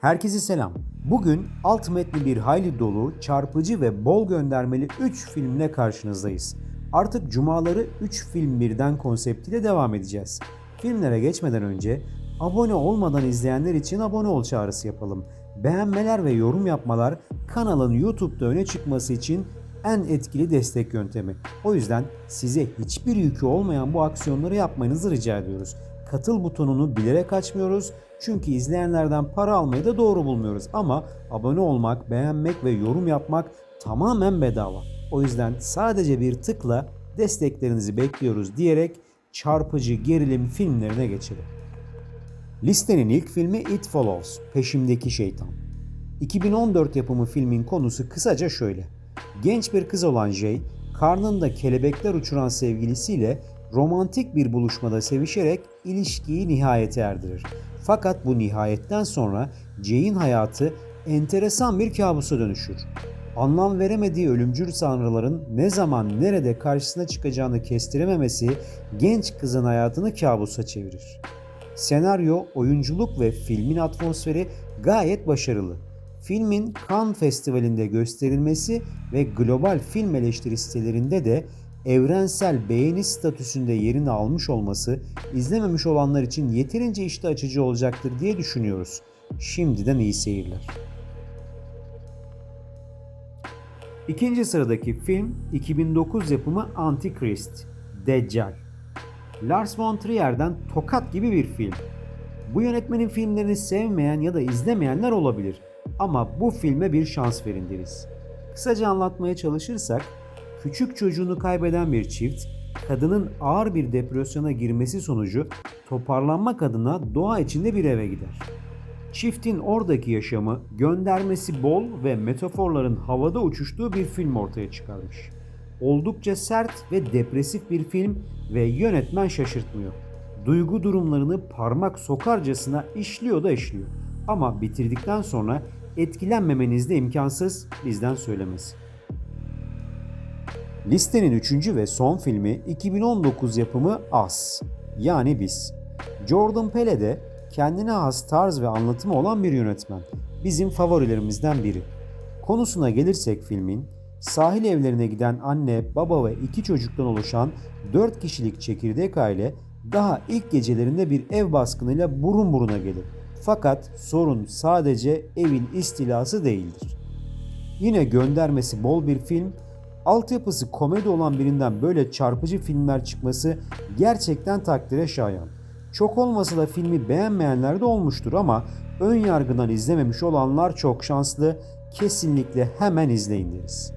Herkese selam. Bugün alt metni bir hayli dolu, çarpıcı ve bol göndermeli 3 filmle karşınızdayız. Artık cumaları 3 film birden konseptiyle devam edeceğiz. Filmlere geçmeden önce abone olmadan izleyenler için abone ol çağrısı yapalım. Beğenmeler ve yorum yapmalar kanalın YouTube'da öne çıkması için en etkili destek yöntemi. O yüzden size hiçbir yükü olmayan bu aksiyonları yapmanızı rica ediyoruz. Katıl butonunu bilerek açmıyoruz çünkü izleyenlerden para almayı da doğru bulmuyoruz. Ama abone olmak, beğenmek ve yorum yapmak tamamen bedava. O yüzden sadece bir tıkla desteklerinizi bekliyoruz diyerek çarpıcı gerilim filmlerine geçelim. Listenin ilk filmi It Follows, Peşimdeki Şeytan. 2014 yapımı filmin konusu kısaca şöyle. Genç bir kız olan Jay, karnında kelebekler uçuran sevgilisiyle romantik bir buluşmada sevişerek ilişkiyi nihayete erdirir. Fakat bu nihayetten sonra Jay'in hayatı enteresan bir kabusa dönüşür. Anlam veremediği ölümcül sanrıların ne zaman nerede karşısına çıkacağını kestirememesi genç kızın hayatını kabusa çevirir. Senaryo, oyunculuk ve filmin atmosferi gayet başarılı. Filmin Cannes Festivali'nde gösterilmesi ve global film eleştiri sitelerinde de evrensel beğeni statüsünde yerini almış olması izlememiş olanlar için yeterince iştah açıcı olacaktır diye düşünüyoruz. Şimdiden iyi seyirler. İkinci sıradaki film 2009 yapımı Antichrist, Deccal. Lars von Trier'den tokat gibi bir film. Bu yönetmenin filmlerini sevmeyen ya da izlemeyenler olabilir ama bu filme bir şans verin deriz. Kısaca anlatmaya çalışırsak, küçük çocuğunu kaybeden bir çift, kadının ağır bir depresyona girmesi sonucu toparlanmak adına doğa içinde bir eve gider. Çiftin oradaki yaşamı, göndermesi bol ve metaforların havada uçuştuğu bir film ortaya çıkarmış. Oldukça sert ve depresif bir film ve yönetmen şaşırtmıyor. Duygu durumlarını parmak sokarcasına işliyor da işliyor. Ama bitirdikten sonra etkilenmemeniz de imkansız bizden söylemesi. Listenin üçüncü ve son filmi 2019 yapımı As yani Biz. Jordan Peele de kendine has tarz ve anlatımı olan bir yönetmen. Bizim favorilerimizden biri. Konusuna gelirsek filmin, sahil evlerine giden anne, baba ve iki çocuktan oluşan 4 kişilik çekirdek aile daha ilk gecelerinde bir ev baskınıyla burun buruna gelir. Fakat sorun sadece evin istilası değildir. Yine göndermesi bol bir film, altyapısı komedi olan birinden böyle çarpıcı filmler çıkması gerçekten takdire şayan. Çok olmasa da filmi beğenmeyenler de olmuştur ama ön yargıdan izlememiş olanlar çok şanslı. Kesinlikle hemen izleyin deriz.